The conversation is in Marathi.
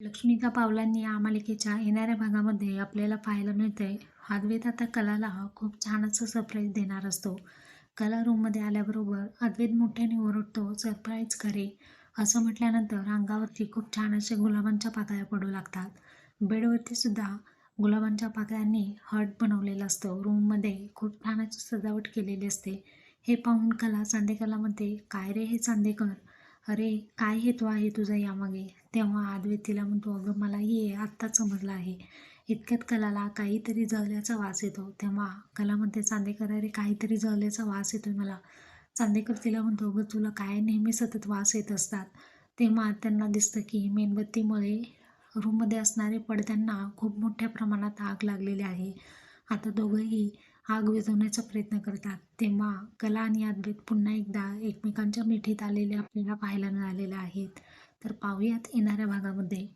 लक्ष्मीका पावलांनी या मालिकेच्या येणाऱ्या भागामध्ये आपल्याला पाहायला मिळतंय. अद्वैत आता कलाला खूप छान असं सरप्राईज देणार असतो. कला रूममध्ये आल्याबरोबर अद्वैत मोठ्याने ओरडतो सरप्राईज करे असं म्हटल्यानंतर अंगावरती खूप छान असे गुलाबांच्या पाकळ्या पडू लागतात. बेडवरती सुद्धा गुलाबांच्या पाकळ्यांनी हर्ट बनवलेलं असतं. रूममध्ये खूप छान अशी सजावट केलेली असते. हे पाहून कला चांदेकलामध्ये काय रे हे चांदेकर? अरे काय हेतू आहे तुझा यामागे? तेव्हा आदवे तिला म्हणतो अगं मला हे आत्ताच समजलं आहे. इतक्यात कलाला काहीतरी जळल्याचा वास येतो. तेव्हा कला म्हणते चांदेकर अरे काहीतरी जळल्याचा वास येतोय मला. चांदेकर तिला म्हणतो अगं तुला काय नेहमी सतत वास येत असतात? तेव्हा त्यांना दिसतं की मेणबत्तीमुळे रूममध्ये असणारे पडद्यांना खूप मोठ्या प्रमाणात आग लागलेली आहे. आता दोघंही आग विझवण्याचा प्रयत्न करतात. तेव्हा कला आणि अद्वैत पुन्हा एकदा एकमेकांच्या मिठीत आलेले आपल्याला पाहायला मिळालेले आहेत. तर पाहूयात येणाऱ्या भागामध्ये.